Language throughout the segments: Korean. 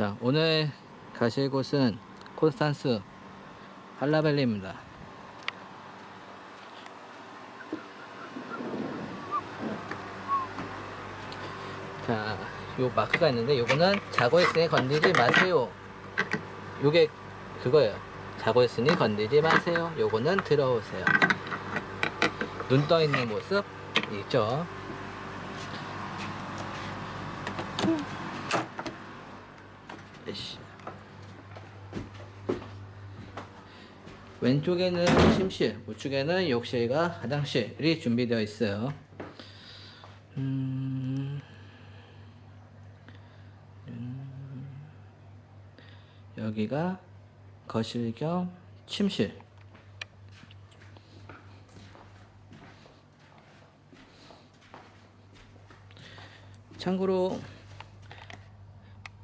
자, 오늘 가실 곳은 콘스탄스 할라벨리입니다. 자, 요 마크가 있는데 요거는 자고 있으니 건들지 마세요. 요게 그거예요. 자고 있으니 건들지 마세요. 요거는 들어오세요. 눈 떠 있는 모습 있죠. 에이씨. 왼쪽에는 침실, 우측에는 욕실과 화장실이 준비되어 있어요. 음, 음, 여기가 거실 겸 침실. 참고로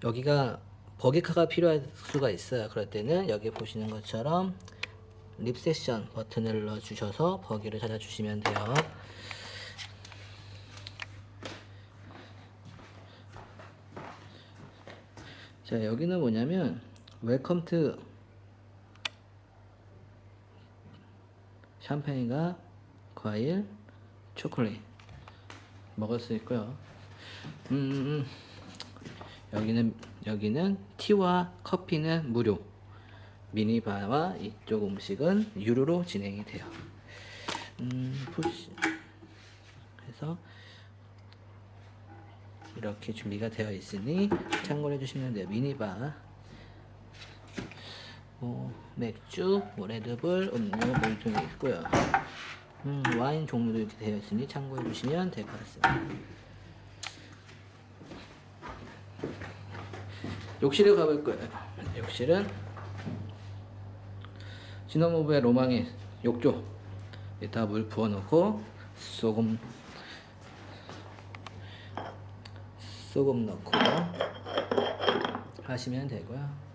여기가 버기카가 필요할 수가 있어요. 그럴 때는 여기 보시는 것처럼 립 세션 버튼을 눌러 주셔서 버기를 찾아 주시면 돼요. 자, 여기는 뭐냐면 웰컴 투 샴페인과 과일, 초콜릿 먹을 수 있고요. 음, 여기는 여기는 티와 커피는 무료. 미니바와 이쪽 음식은 유료로 진행이 돼요. 음, 푸시. 해서 이렇게 준비가 되어 있으니 참고해 주시면 돼요. 미니바. 뭐 맥주, 뭐 레드불, 음료 물통이 있고요. 음, 와인 종류도 이렇게 되어 있으니 참고해 주시면 될 것 같습니다. 욕실에 가볼 거예요. 욕실은 진호모부의 로망의 욕조. 이따 물 부어놓고 소금 소금 넣고 하시면 되고요.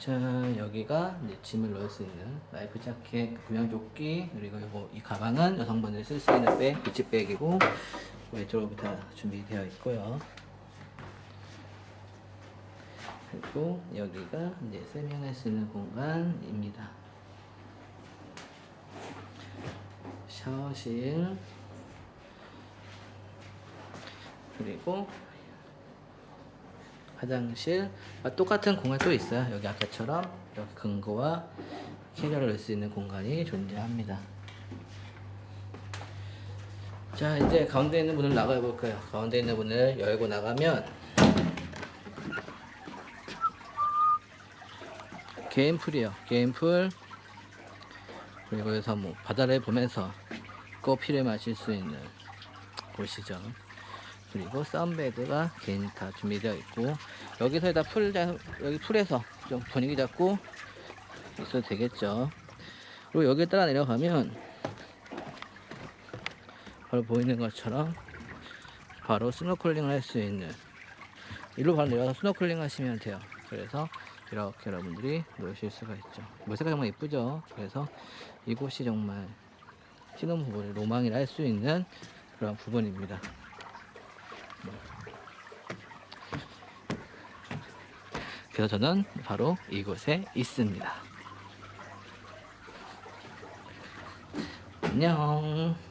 자 여기가 이제 짐을 넣을 수 있는 라이프 자켓, 구명조끼 그리고 이거 이 가방은 여성분들이 쓸수 있는 백, 비치백이고 왼쪽으로부터 준비되어 있고요. 그리고 여기가 이제 수 있는 공간입니다. 샤워실 그리고 화장실 아, 똑같은 공간 또 있어요. 여기 아까처럼 이렇게 근거와 캐리어를 넣을 수 있는 공간이 존재합니다. 자 이제 가운데 있는 문을 나가 볼까요? 가운데 있는 문을 열고 나가면 개인풀이에요. 개인풀. 그리고 여기서 뭐 바다를 보면서 커피를 마실 수 있는 곳이죠. 그리고 썬베드가 개인 다 준비되어 있고 여기서 다 풀, 잡- 여기 풀에서 좀 분위기 잡고 있어도 되겠죠. 그리고 여기 따라 내려가면 바로 보이는 것처럼 바로 스노클링을 할 수 있는 일로 바로 내려가서 스노클링 하시면 돼요. 그래서 이렇게 여러분들이 노실 수가 있죠. 물색가 정말 이쁘죠. 그래서 이곳이 정말 신혼부부의 로망이라 할 수 있는 그런 부분입니다. 그래서 저는 바로 이곳에 있습니다. 안녕.